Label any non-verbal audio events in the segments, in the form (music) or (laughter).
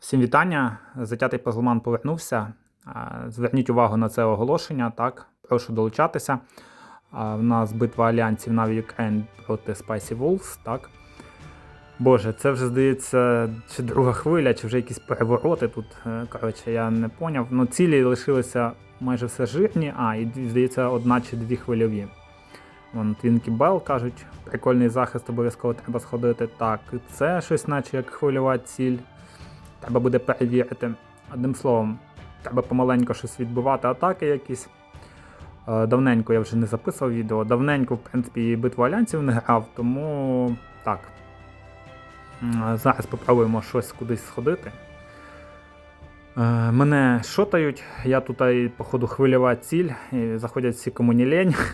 Всім вітання. Затятий пазлман повернувся. Зверніть увагу на це оголошення. Так, прошу долучатися. В нас битва альянсів Na'Vi Ukraine проти Spicy Wolves. Так. Боже, це вже здається, чи друга хвиля, чи вже якісь перевороти тут. Е, Коротше, я не поняв. Ну, цілі лишилися майже все жирні, а, і здається, одна чи дві хвильові. Вон Твінкі Белл кажуть, прикольний захист обов'язково треба сходити. Так, це щось, наче як хвильова ціль. Треба буде перевірити. Одним словом, треба помаленько щось відбивати атаки якісь. Е, Давненько я вже не записував відео. Давненько, в принципі, і битву альянсів не грав, тому так. Зараз попробуємо щось кудись сходити. Е, Мене шотають, я тут, походу, хвильова ціль, і заходять всі кому не лень. (laughs)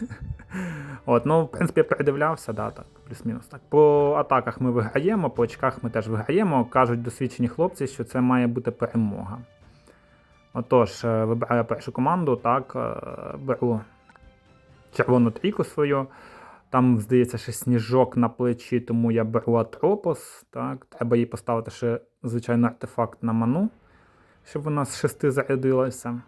От, ну, в принципі, я передивлявся, да, так, плюс-мінус. Так. По атаках ми виграємо, по очках ми теж виграємо. Кажуть досвідчені хлопці, що це має бути перемога. Отож, е, вибираю першу команду, так, е, беру червону трійку свою. Там, здається, ще сніжок на плечі, тому я беру Атропос. Так, треба їй поставити ще, звичайно, артефакт на ману, щоб вона з шести зарядилася.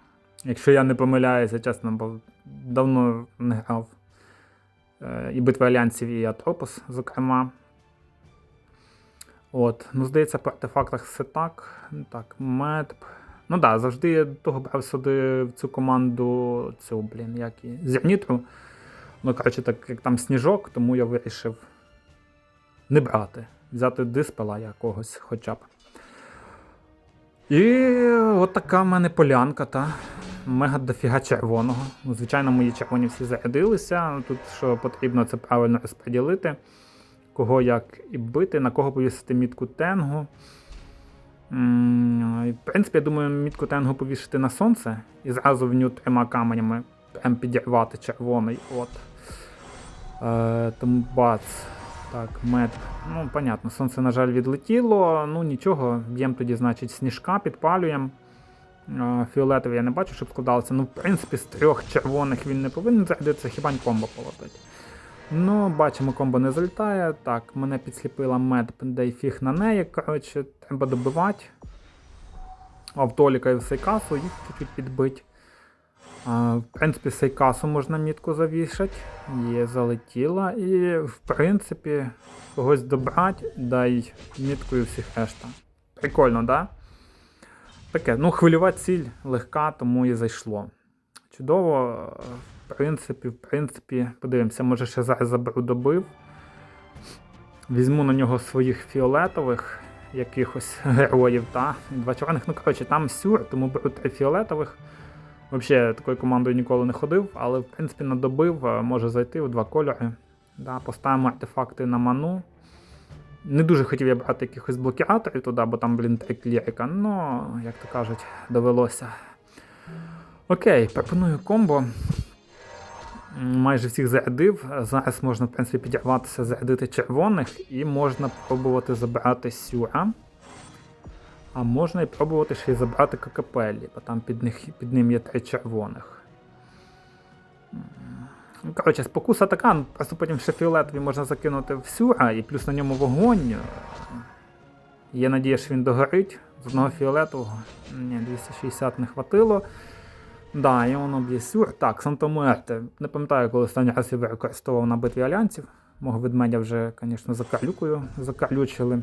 Якщо я не помиляюся, чесно, бо давно не грав. Е, І битви альянсів, і Атропос, зокрема. От, ну, здається, по артефактах все так. Так, Медб. Ну так, да, завжди я до того брав сюди в цю команду цю, блін, як і Зернітру. Ну, коротше, так як там сніжок, тому я вирішив не брати. Взяти диспела якогось хоча б. І от така в мене полянка, та. Мега дофіга червоного. Ну, Звичайно, мої червоні всі зарядилися. Тут що потрібно це правильно розподілити. Кого як і бити, на кого повісити мітку тенгу. В принципі, я думаю, мітку тенгу повішити на сонце і зразу в нього трьома каменями прям підірвати червоний. От. Е, тому бац. Так, мед. Ну, понятно, сонце, на жаль, відлетіло. Ну нічого, б'ємо тоді, значить, сніжка, підпалюємо. Фіолетовий я не бачу, щоб складалося. Ну, в принципі, з трьох червоних він не повинен зарядитися, хіба й комбо полетить. Ну, бачимо, комбо не залітає. Так, мене підсліпила мед, де й фіг на неї. Коротше, треба добивати. Автоліка і Сейкасу, їх чуть-чуть підбить. В принципі, Сейкасу можна мітку завішати. Є, залетіла. І, в принципі, когось добрати, дай мітку і всіх решта. Прикольно, да? Таке, ну, хвильова ціль легка, тому і зайшло. Чудово. В принципі, в принципі, подивимося, може ще зараз заберу добив. Візьму на нього своїх фіолетових якихось героїв, та два чорних. Ну, коротше, там сюр, тому беру три фіолетових. Взагалі, такою командою ніколи не ходив, але в принципі на добив е, може зайти у два кольори. Да, Поставимо артефакти на ману. Не дуже хотів я брати якихось блокіаторів туди, бо там, блін, три клірика. Ну, як то кажуть, довелося. Окей, пропоную комбо. Майже всіх зарядив. Зараз можна, в принципі, підірватися, зарядити червоних, і можна пробувати забрати сюра. А можна і пробувати ще й забрати кокапеллі, бо там під, них, під ним є три червоних. Ну, коротше, спокуса така, ну, просто потім ще фіолетові можна закинути в сюра, і плюс на ньому вогонь. Є надія, що він догорить з одного фіолетового. Ні, 260 не хватило. Да, і воно б'є сюр. Так, Сантомуерте. Не пам'ятаю, коли останній раз я використовував на битві альянсів. Мого ведмедя вже, звісно, закарлюкою закарлючили.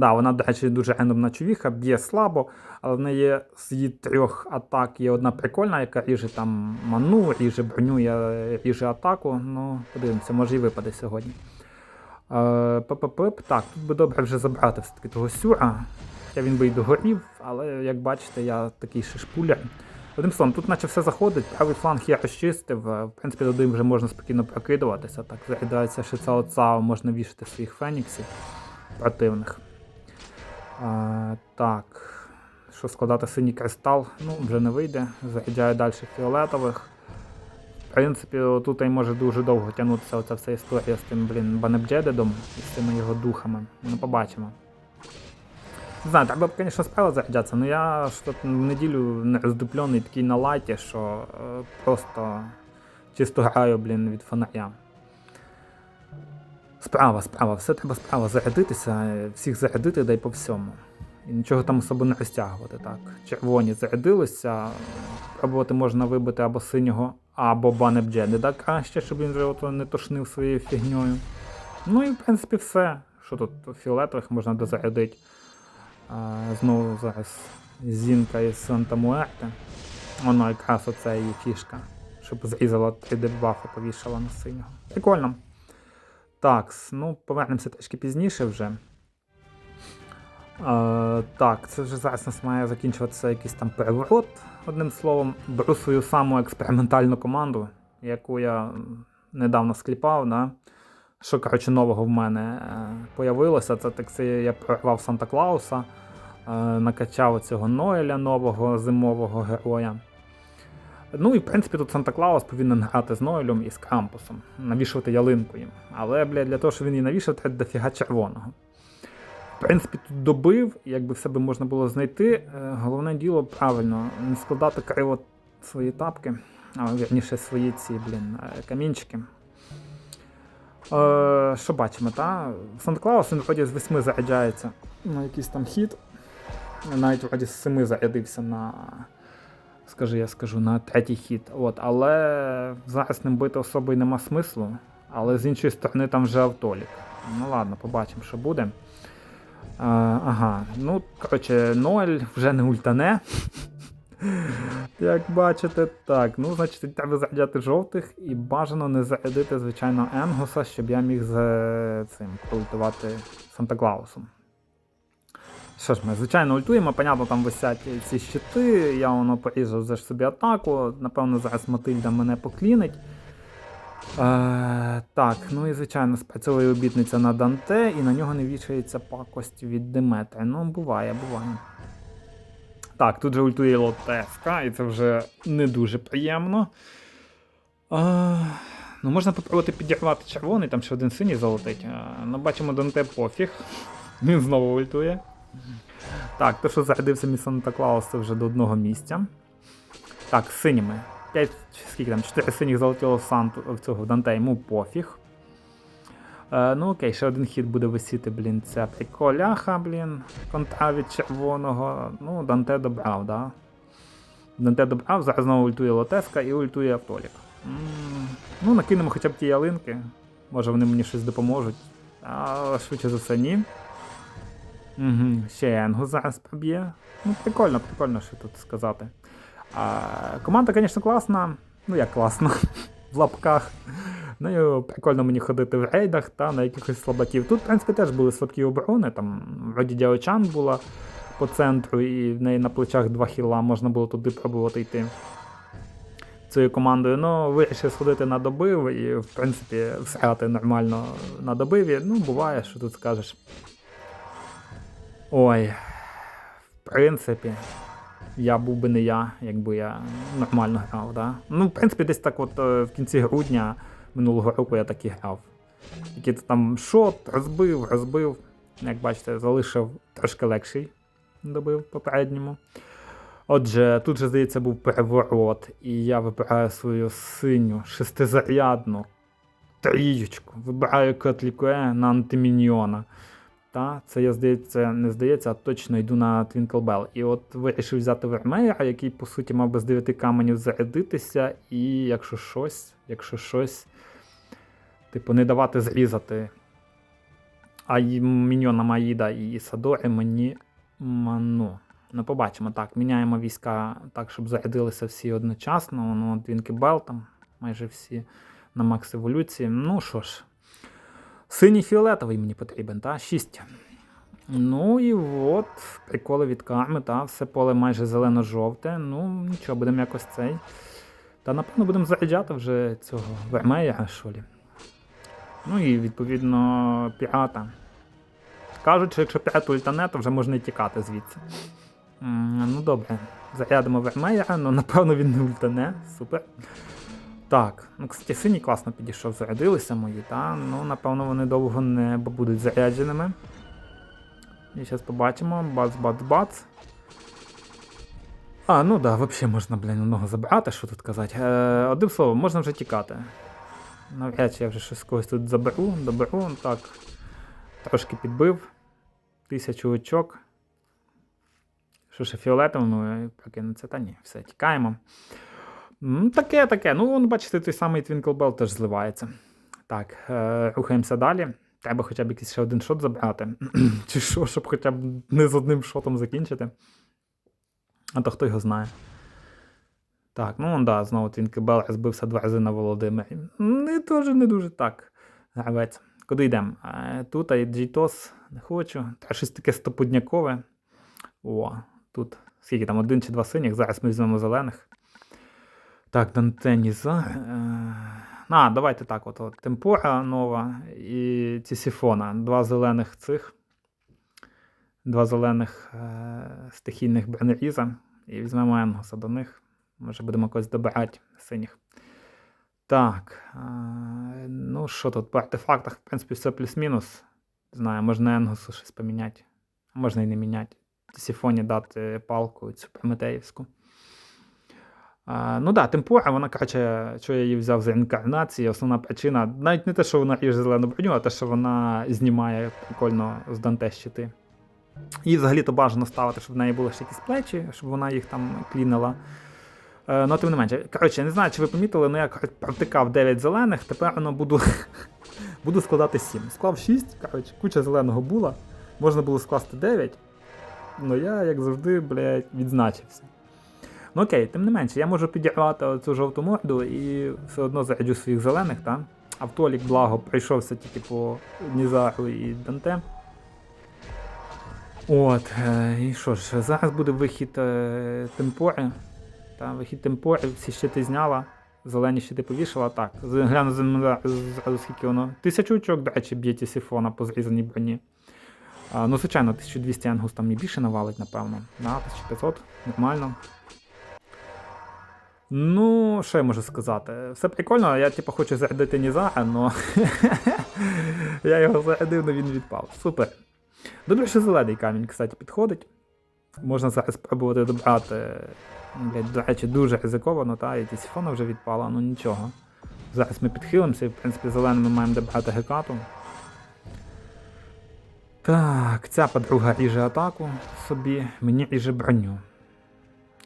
Да, вона, до речі, дуже рандомна човіха, б'є слабо, але в неї з її трьох атак є одна прикольна, яка ріже там ману, ріже броню, я- ріже атаку. Ну, подивимося, може і випаде сьогодні. Е, ППП, так, тут би добре вже забрати все-таки того сюра. Хоча він би й догорів, але як бачите, я такий шишпуля. Одним словом, тут наче все заходить, правий фланг я розчистив. е, В принципі, туди вже можна спокійно прокидуватися. Так, зарядається ще цао цао, можна вішати своїх феніксів противних. А, так. Що складати синій кристал? Ну, вже не вийде. Заряджаю далі фіолетових. В принципі, тут і може дуже довго тягнутися оця вся історія з тим, блін, Банебджедедом і з тими його духами. Ну, побачимо. Не знаю, треба б, звісно, справа заряджатися, але я ж тут в неділю не роздуплений такий на лайті, що е, просто чисто граю, блін, від фонаря. Справа, справа, все треба справа зарядитися, всіх зарядити, дай по всьому. І нічого там особо не розтягувати. Так. Червоні зарядилися. Пробувати можна вибити або синього, або банеп Джедеда краще, щоб він не тошнив своєю фігньою. Ну і в принципі все. Що тут фіолетових можна дозарядити. А, знову зараз зінка із Санта Муерте. Воно якраз оце її фішка. Щоб зрізала 3D бафи, повішала на синього. Прикольно. Так, ну повернемося трішки пізніше вже. Е, так, це вже зараз нас має закінчуватися якийсь там переворот. Одним словом, беру свою саму експериментальну команду, яку я недавно скліпав. Да? Що, коротше, нового в мене е, появилося. Це так я прорвав Санта Клауса, е, накачав цього Ноеля нового зимового героя. Ну і в принципі тут Санта Клаус повинен грати з Ноелем і з Крампусом, навішувати ялинку їм. Але, бля, для того, щоб він її навішав, треба дофіга червоного. В принципі, тут добив, якби все би можна було знайти. Е, Головне діло правильно, не складати криво свої тапки, а вірніше свої ці, блін, е, камінчики. Е, що бачимо, та? Санта Клаус він вроді з 8 заряджається на якийсь там хід. Навіть вроді з 7 зарядився на. Скажи, я скажу, на третій хід. От, але зараз ним бити особо й нема смислу. Але з іншої сторони там вже автолік. Ну ладно, побачимо, що буде. А, ага, ну, коротше, Ноель вже не ультане. Як бачите, так. Ну, значить, треба зарядити жовтих і бажано не зарядити, звичайно, Енгуса, щоб я міг з е, цим поультувати Санта Клаусом. Що ж ми, звичайно, ультуємо, понятно, там висять ці щити, я воно порізав за собі атаку. Напевно, зараз Матильда мене поклінить. Е, так, ну і звичайно, спрацьовує обітниця на Данте, і на нього не вішається пакость від Деметри. Ну, буває, буває. Так, тут же ультує Лотеска, і це вже не дуже приємно. А, ну, можна попробувати підірвати червоний, там ще один синій залетить. А, ну, бачимо, Данте пофіг. Він знову ультує. Так, то, що зарядився мій Санта Клаус, це вже до одного місця. Так, синіми. 5, скільки там, 4 синіх залетіло Санту в цього Данте, йому пофіг. Е, ну окей, ще один хід буде висіти, блін, ця приколяха, блін. Контра від червоного. Ну, Данте добрав, да? Данте добрав, зараз знову ультує Лотеска і ультує Автолік. Ну, накинемо хоча б ті ялинки. Може вони мені щось допоможуть. А швидше за все, ні. Угу, ще Енгу зараз проб'є. Ну, прикольно, прикольно, що тут сказати. А, команда, звісно, класна. Ну, як класна, (laughs) в лапках. Ну, прикольно мені ходити в рейдах та на якихось слабаків. Тут, в принципі, теж були слабкі оборони. Там вроді Дяочан була по центру, і в неї на плечах два хіла, можна було туди пробувати йти. Цією командою, ну, вирішив сходити на добив і, в принципі, всрати нормально на добиві. Ну, буває, що тут скажеш. Ой, в принципі, я був би не я, якби я нормально грав, да? Ну, в принципі, десь так от е, в кінці грудня минулого року я так і грав. Який-то там шот, розбив, розбив. Як бачите, залишив трошки легший добив попередньому. Отже, тут же, здається, був переворот, і я вибираю свою синю шестизарядну трієчку. Вибираю котлікуе на антиміньйона. Та, це я здається, не здається, а точно йду на Bell. І от вирішив взяти Вермеєра, який, по суті, мав би з 9 каменів зарядитися, і якщо щось, якщо щось, типу, не давати зрізати. А й- міньйонам Аїда і Садори мені ману. Ну, побачимо. Так, міняємо війська так, щоб зарядилися всі одночасно. Ну, Твінки Бел там майже всі на макс еволюції. Ну що ж. Синій фіолетовий мені потрібен, та? 6. Ну і от, приколи від карми, та, все поле майже зелено-жовте. Ну, нічого, будемо якось цей. Та напевно будемо заряджати вже цього вермея, що лі. Ну і відповідно пірата. Кажуть, що якщо пірат ультане, то вже можна і тікати звідси. Ну добре, зарядимо вермея, ну напевно він не ультане. Супер. Так, ну, кстати, синій класно підійшов, зарядилися мої, та? Ну, напевно, вони довго не будуть зарядженими. І зараз побачимо. Бац-бац-бац. А, ну да, взагалі можна, блін, одного забрати, що тут казати. Е, одним словом, можна вже тікати. Навряд чи я вже щось когось тут заберу, доберу. Так. Трошки підбив. Тисячу очок. Що ще фіолетовим прокинеться? Та ні, все, тікаємо. Таке, таке. Ну, вон, бачите, той самий Bell теж зливається. Так, е, рухаємося далі. Треба хоча б якийсь ще один шот забрати. (clears throat) Чи що, щоб хоча б не з одним шотом закінчити. А то хто його знає. Так, ну вон, да, знову Bell розбився два рази на Володимирі. Не теж не дуже так. Гравець. Куди йдемо? Е, Тут і Джейтос не хочу. Та щось таке стопуднякове. О, тут скільки там, один чи два синіх. Зараз ми візьмемо зелених. Так, Дантені за. Е, А, давайте так. От, от Темпора нова і Тісіфона. Два зелених цих. Два зелених е, стихійних бронеріза. І візьмемо Енгоса до них. Може будемо когось добирати синіх. Так. Е, ну що тут? По артефактах, в принципі, все плюс-мінус. Знаю, можна Енгосу щось поміняти. Можна і не міняти. Тісіфоні дати палку цю прометеївську. А, ну да, темпора, вона каже, що я її взяв з реінкарнації. Основна причина, навіть не те, що вона ріже зелену броню, а те, що вона знімає прикольно з Данте щити. І взагалі-то бажано ставити, щоб в неї були ще якісь плечі, щоб вона їх там клінила. Е, ну, тим не менше. Коротше, не знаю, чи ви помітили, але я коротше, провтикав 9 зелених, тепер воно буду, (laughs) буду складати 7. Склав 6, коротше, куча зеленого була. Можна було скласти 9. Ну я, як завжди, блядь, відзначився. Ну окей, тим не менше, я можу підірвати цю жовту морду і все одно заряджу своїх зелених, так? Автолік, благо, пройшовся тільки по Нізару і Данте. От, е, і що ж, зараз буде вихід е, темпори. Та, вихід темпори, всі щити зняла, зелені щити повішала. Так, гляну зразу скільки воно. Тисячу очок, до речі, б'є сифона по зрізаній броні. А, ну, звичайно, 1200 ангус там і більше навалить, напевно. Да, 1500, нормально. Ну, що я можу сказати? Все прикольно, я типу хочу зарядити Нізара, але (laughs) я його зарядив, але він відпав. Супер. Добре, що зелений камінь, кстати, підходить. Можна зараз спробувати добрати. Блядь, до речі, дуже ризиковано, та, і тісіфона вже відпала, ну нічого. Зараз ми підхилимося і, в принципі, зеленим ми маємо добрати гекату. Так, ця подруга ріже атаку собі, мені ріже броню.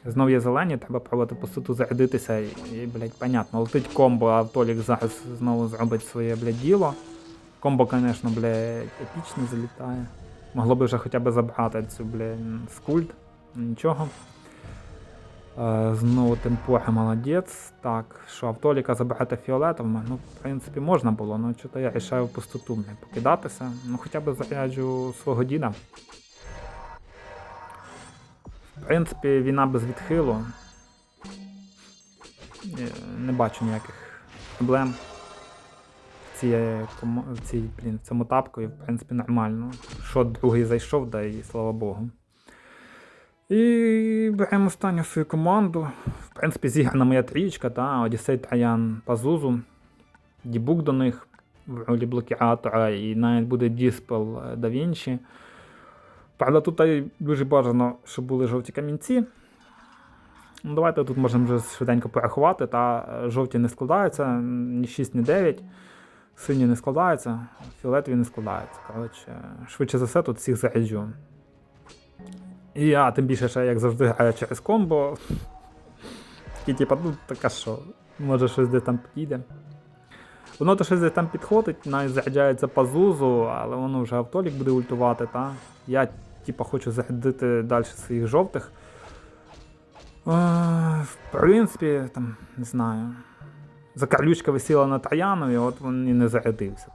Знов є зелені, треба пробувати по суду зарядитися і, і блядь, понятно, летить комбо, а Толік зараз знову зробить своє, блядь, діло. Комбо, звісно, блядь, епічно залітає. Могло би вже хоча б забрати цю, блядь, скульт. Нічого. Е, знову темпора молодець. Так, що автоліка забрати фіолетовими, ну, в принципі, можна було, ну чого я рішаю в пустоту покидатися. Ну хоча б заряджу свого діда. В принципі, війна без відхилу. Е, Не бачу ніяких проблем. Цією, комо- цій, блін, цьому тапкою, в принципі, нормально. Шот другий зайшов, да і слава Богу. І беремо останню свою команду. В принципі, зіграна моя трієчка, та Одіссей Троян Пазузу. Дібук до них в ролі блокіатора, і навіть буде Діспел е, да Вінчі. Правда, тут дуже бажано, щоб були жовті камінці. Ну, давайте тут можемо вже швиденько порахувати. Та е, жовті не складаються, ні 6, ні 9. Сині не складаються, фіолетові не складаються. Коротше, швидше за все, тут всіх заряджу. І я тим більше ще, як завжди, граю через комбо. (laughs) І типа, ну така що, може щось де там підійде. Воно то щось десь там підходить, навіть заряджається по зузу, але воно вже автолік буде ультувати, та? Я типа хочу зарядити далі своїх жовтих. Е, в принципі, там, не знаю. Закарлючка висіла на Трояну, і от він і не зарядився.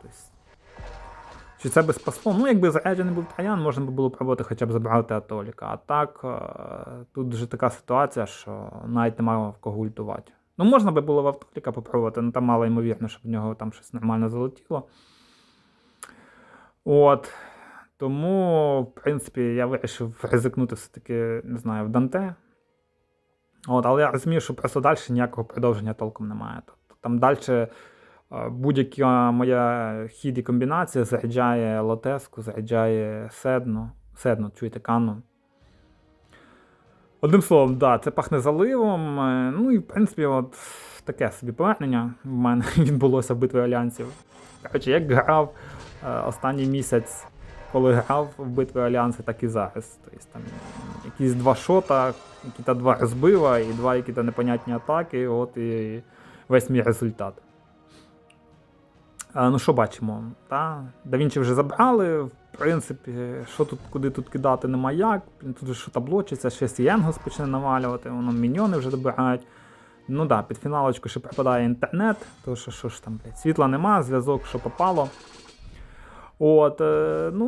Чи це би спасло? Ну, якби заряджений був Троян, можна би було пробувати хоча б забрати Атоліка. А так, е, тут вже така ситуація, що навіть немає в кого ультувати. Ну, можна би було в Автоліка попробувати, але там мало ймовірно, щоб в нього там щось нормально залетіло. От. Тому, в принципі, я вирішив ризикнути все-таки, не знаю, в Данте. От, але я розумію, що просто далі ніякого продовження толком немає. Тобто там далі е, будь-яка моя хід і комбінація заряджає лотеску, заряджає седну. Седну, чуєте, кану. Одним словом, да, це пахне заливом. е, Ну і в принципі, от таке собі повернення в мене (laughs) відбулося в битві альянсів. Коротше, як грав е, останній місяць, коли грав в битві альянси, так і зараз. Тобто там якісь два шота, які-то два розбива і два які-то непонятні атаки. От і весь мій результат. Ну що бачимо? Та? Да Вінчі вже забрали. В принципі, що тут, куди тут кидати, нема як. Тут же що таблочиться, ще Сієнгос почне навалювати, воно міньйони вже добирають. Ну да, під фіналочку ще припадає інтернет, тому що що ж там, блядь, світла нема, зв'язок, що попало. От, е, ну,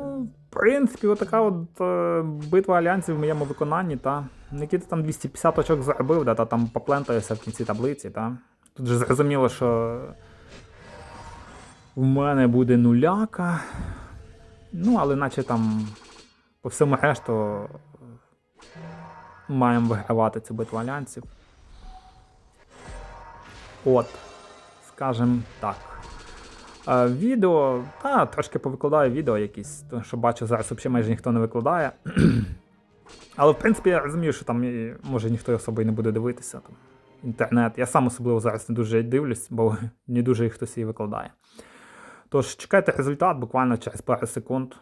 в принципі, отака от е, битва альянсів в моєму виконанні, та. Нікіта там 250 очок заробив, да, та там поплентаюся в кінці таблиці, та. Тут же зрозуміло, що в мене буде нуляка. Ну, але наче там по всьому решту маємо вигравати цю битву альянсів. От, скажем так. Е, відео, та, трошки повикладаю відео якісь, тому що бачу, зараз взагалі майже ніхто не викладає. (clears throat) Але в принципі я розумію, що там і, може ніхто особо і не буде дивитися. Там, інтернет. Я сам особливо зараз не дуже дивлюсь, бо (laughs) не дуже їх хтось її викладає. Тож чекайте результат буквально через пару секунд.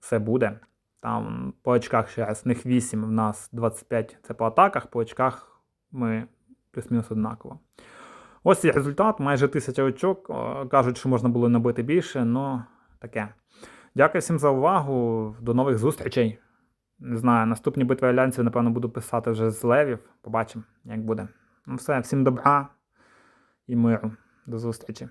Все буде. Там по очках ще раз, них 8, в нас 25 це по атаках, по очках ми плюс-мінус однаково. Ось і результат, майже 1000 очок. Кажуть, що можна було набити більше, але таке. Дякую всім за увагу. До нових зустрічей. Не знаю, наступні битви альянсів, напевно, буду писати вже з левів. Побачимо, як буде. Ну все, всім добра і миру. До зустрічі.